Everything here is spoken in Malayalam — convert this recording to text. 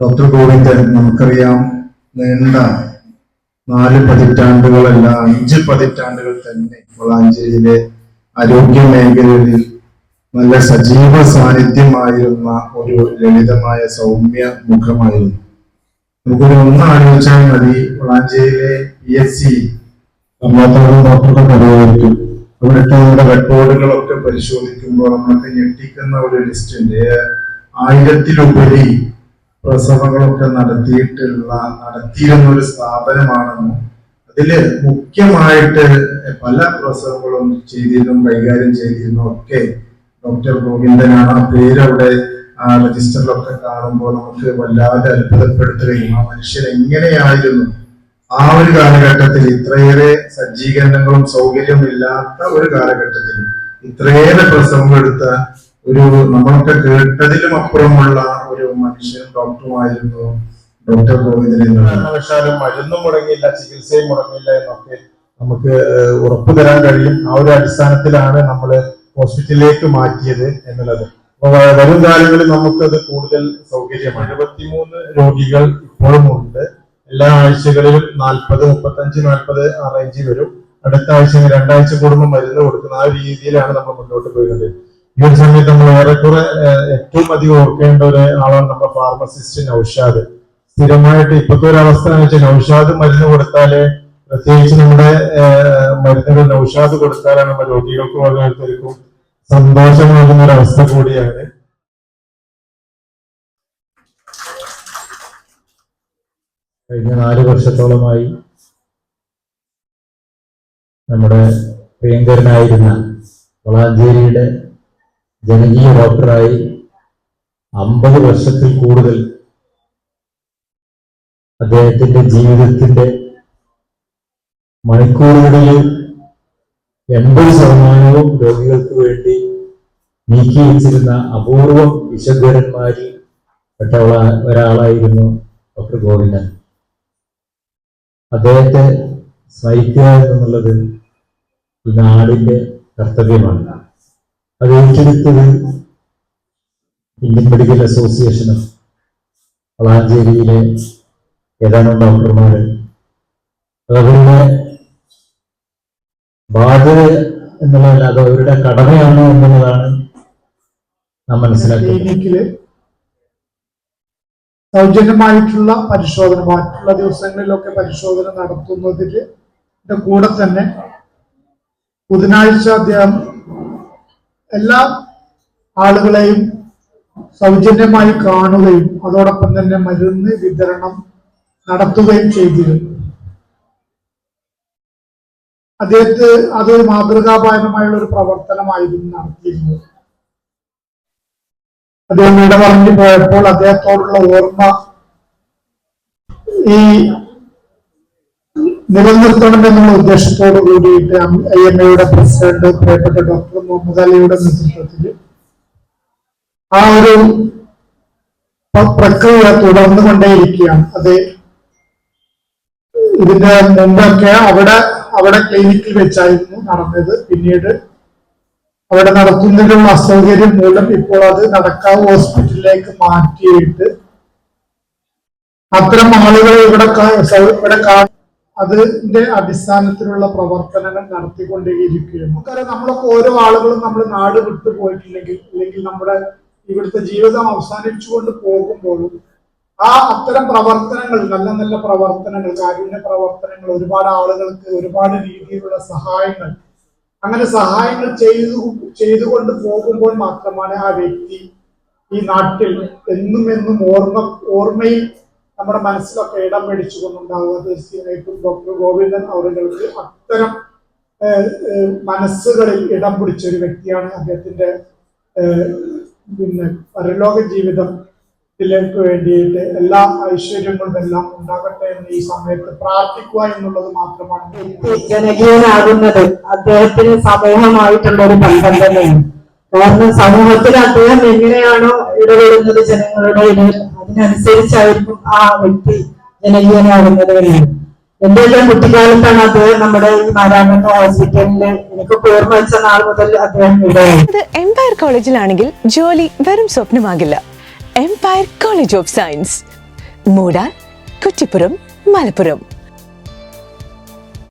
ഡോക്ടർ ഗോവിന്ദൻ നമുക്കറിയാം നീണ്ട നാല് പതിറ്റാണ്ടുകളല്ല അഞ്ച് പതിറ്റാണ്ടുകൾ തന്നെ വളാഞ്ചേരിയിലെ ആരോഗ്യ മേഖലയിൽ നല്ല സജീവ സാന്നിധ്യമായിരുന്ന ഒരു ലളിതമായ സൗമ്യ മുഖമായിരുന്നു. നമുക്കൊരു ഒന്ന് ആലോചിച്ചാൽ മതി. വളാഞ്ചേരിയിലെ പി എസ് സി നമ്മളത്തോളം ഡോക്ടറുടെ പറയുമായിരിക്കും അവിടുത്തെ നമ്മുടെ റെക്കോർഡുകളൊക്കെ പരിശോധിക്കുമ്പോൾ നമ്മളൊക്കെ ഞെട്ടിക്കുന്ന ഒരു ലിസ്റ്റ് ഉണ്ട്. ആയിരത്തിലുപരി പ്രസവങ്ങളൊക്കെ നടത്തിയിട്ടുള്ള നടത്തിയിരുന്ന ഒരു സ്ഥാപനമാണെന്നും അതിൽ മുഖ്യമായിട്ട് പല പ്രസവങ്ങളും ചെയ്തിരുന്നു കൈകാര്യം ചെയ്തിരുന്നു ഒക്കെ ഡോക്ടർ ഗോവിന്ദനാണ്. ആ പേരവിടെ ആ രജിസ്റ്ററിലൊക്കെ കാണുമ്പോൾ നമുക്ക് വല്ലാതെ അത്ഭുതപ്പെടുത്തുകയും ആ മനുഷ്യൻ എങ്ങനെയായിരുന്നു ആ ഒരു കാലഘട്ടത്തിൽ ഇത്രയേറെ സജ്ജീകരണങ്ങളും സൗകര്യവും ഇല്ലാത്ത ഒരു കാലഘട്ടത്തിൽ ഇത്രയേറെ പ്രസവം എടുത്ത ഒരു നമ്മളൊക്കെ കേട്ടതിലും അപ്പുറമുള്ള ഒരു മനുഷ്യൻ ഡോക്ടറുമായിരുന്നു. ഡോക്ടർ ഗോവിന്ദൻ കാരണവശാലും മരുന്നും മുടങ്ങില്ല ചികിത്സയും മുടങ്ങില്ല എന്നൊക്കെ നമുക്ക് ഉറപ്പു തരാൻ കഴിയും. ആ ഒരു അടിസ്ഥാനത്തിലാണ് നമ്മൾ ഹോസ്പിറ്റലിലേക്ക് മാറ്റിയത് എന്നുള്ളത്. വരും കാലങ്ങളിൽ നമുക്കത് കൂടുതൽ സൗകര്യമാണ്. എഴുപത്തിമൂന്ന് രോഗികൾ ഇപ്പോഴും ഉണ്ട്. എല്ലാ ആഴ്ചകളിലും നാൽപ്പത് മുപ്പത്തഞ്ച് നാൽപ്പത് ആ റേഞ്ചിൽ വരും. അടുത്ത ആഴ്ച രണ്ടാഴ്ച കൂടുമ്പോൾ മരുന്ന് കൊടുക്കുന്ന ആ രീതിയിലാണ് നമ്മൾ മുന്നോട്ട് പോയിരുന്നത്. ഈ ഒരു സമയത്ത് നമ്മൾ ഏറെക്കുറെ ഏറ്റവും അധികം ഓർക്കേണ്ട ഒരു ആളാണ് നമ്മുടെ ഫാർമസിസ്റ്റ് നൌഷാദ്. സ്ഥിരമായിട്ട് ഇപ്പോഴത്തെ ഒരു അവസ്ഥ എന്ന് വെച്ചാൽ നൌഷാദ് മരുന്ന് കൊടുത്താൽ പ്രത്യേകിച്ച് നമ്മുടെ മരുന്നുകൾ നൌഷാദ് കൊടുത്താലാണ് നമ്മുടെ രോഗികൾക്ക് ഓരോരുത്തർക്കും സന്തോഷമാകുന്ന ഒരു അവസ്ഥ കൂടിയാണ്. കഴിഞ്ഞ നാല് വർഷത്തോളമായി നമ്മുടെ പ്രിയങ്കരനായിരുന്ന വളാഞ്ചേരിയുടെ ജനകീയ ഡോക്ടറായി അമ്പത് വർഷത്തിൽ കൂടുതൽ അദ്ദേഹത്തിന്റെ ജീവിതത്തിന്റെ മണിക്കൂറുകളിൽ എൺപത് ശതമാനവും രോഗികൾക്ക് വേണ്ടി നീക്കി വെച്ചിരുന്ന അപൂർവം വിശദ്ധരന്മാരിൽ പെട്ട ഒരാളായിരുന്നു ഡോക്ടർ ഗോവിന്ദൻ. അദ്ദേഹത്തെ സ്മരിക്കുക എന്നുള്ളത് ഈ നാടിന്റെ കർത്തവ്യമാണ്. അത് ഏറ്റെടുത്തത് ഇന്ത്യൻ മെഡിക്കൽ അസോസിയേഷൻ ഓഫ് വളാഞ്ചേരിയിലെ ഏതാനും ഡോക്ടർമാര്. അതവരുടെ ബാധ്യത എന്നുള്ളതല്ല അത് അവരുടെ കടമയാണ് എന്നുള്ളതാണ് നാം മനസ്സിലാക്കിയത് സൗജന്യമായിട്ടുള്ള പരിശോധന മറ്റുള്ള ദിവസങ്ങളിലൊക്കെ പരിശോധന നടത്തുന്നതിൽ കൂടെ തന്നെ ബുധനാഴ്ച അദ്ദേഹം എല്ലാ ആളുകളെയും സൗജന്യമായി കാണുകയും അതോടൊപ്പം തന്നെ മരുന്ന് വിതരണം നടത്തുകയും ചെയ്തിരുന്നു. അദ്ദേഹത്തെ അത് മാതൃകാപാരമായുള്ള ഒരു പ്രവർത്തനമായിരുന്നു നടത്തിയിരുന്നത്. അദ്ദേഹം ഇടപറഞ്ഞു പറഞ്ഞു പോയപ്പോൾ അദ്ദേഹത്തോടുള്ള ഓർമ്മ ഈ നിലനിർത്തണം എന്നുള്ള ഉദ്ദേശത്തോടു കൂടിയിട്ട് ഐ എം എയുടെ പ്രസിഡന്റ് പ്രിയപ്പെട്ട ഡോക്ടർ മുഹമ്മദ് അലിയുടെ നേതൃത്വത്തിൽ ആ ഒരു പ്രക്രിയ തുടർന്നു കൊണ്ടേയിരിക്കുകയാണ് അത് ഇതിന്റെ മുമ്പൊക്കെ അവിടെ അവിടെ ക്ലിനിക്കിൽ വെച്ചായിരുന്നു നടന്നത്. പിന്നീട് അവിടെ നടത്തുന്നതിനുള്ള അസൗകര്യം മൂലം ഇപ്പോൾ അത് നടക്കാവ് ഹോസ്പിറ്റലിലേക്ക് മാറ്റിയിട്ട് അത്തരം ആളുകൾ ഇവിടെ ഇവിടെ കാ- അതിന്റെ അടിസ്ഥാനത്തിലുള്ള പ്രവർത്തനങ്ങൾ നടത്തിക്കൊണ്ടേയിരിക്കുകയാണ്. നമുക്കറിയാം നമ്മളൊക്കെ ഓരോ ആളുകളും നമ്മൾ നാട് വിട്ടു പോയിട്ടില്ലെങ്കിൽ അല്ലെങ്കിൽ നമ്മുടെ ഇവിടുത്തെ ജീവിതം അവസാനിച്ചുകൊണ്ട് പോകുമ്പോഴും ആ അത്തരം പ്രവർത്തനങ്ങൾ നല്ല നല്ല പ്രവർത്തനങ്ങൾ കാരുണ്യ പ്രവർത്തനങ്ങൾ ഒരുപാട് ആളുകൾക്ക് ഒരുപാട് രീതിയിലുള്ള സഹായങ്ങൾ അങ്ങനെ സഹായങ്ങൾ ചെയ്തു ചെയ്തുകൊണ്ട് പോകുമ്പോൾ മാത്രമാണ് ആ വ്യക്തി ഈ നാട്ടിൽ എന്നും എന്നും ഓർമ്മ ഓർമ്മയിൽ നമ്മുടെ മനസ്സിലൊക്കെ ഇടം മേടിച്ചുകൊണ്ടുണ്ടാവുക. തീർച്ചയായിട്ടും ഡോക്ടർ ഗോവിന്ദൻ അവരുടെ അത്തരം മനസ്സുകളിൽ ഇടം പിടിച്ച ഒരു വ്യക്തിയാണ് അദ്ദേഹത്തിന്റെ പിന്നെ പരലോക ജീവിതത്തിലേക്ക് വേണ്ടിയിട്ട് എല്ലാ ഐശ്വര്യങ്ങളും എല്ലാം ഉണ്ടാകട്ടെ എന്ന് ഈ സമയത്ത് പ്രാർത്ഥിക്കുക എന്നുള്ളത് മാത്രമാണ്. ജനകീയനാകുന്നത് അദ്ദേഹത്തിന് സമൂഹമായിട്ടുള്ള ഒരു ബന്ധം തന്നെയാണ്. കാരണം സമൂഹത്തിൽ അദ്ദേഹം എങ്ങനെയാണോ ഇടപെടുന്നത് ജനങ്ങളുടെ ഇടയിൽ അതിനനുസരിച്ചായിരിക്കും ആ വ്യക്തി ജനകീയനാകുന്നത് എന്റെ എല്ലാം കുട്ടിക്കാലത്താണ് അദ്ദേഹം നമ്മുടെ ഈ നാരായണ ഹോസ്പിറ്റലിൽ എനിക്ക് ഓർമ്മ വെച്ച നാൾ മുതൽ അദ്ദേഹം ഇവിടെ എംപയർ കോളേജിലാണെങ്കിൽ ജോലി വെറും സ്വപ്നമാകില്ല. എംപയർ കോളേജ് ഓഫ് സയൻസ് മൂടാൻ കുറ്റിപ്പുറം മലപ്പുറം.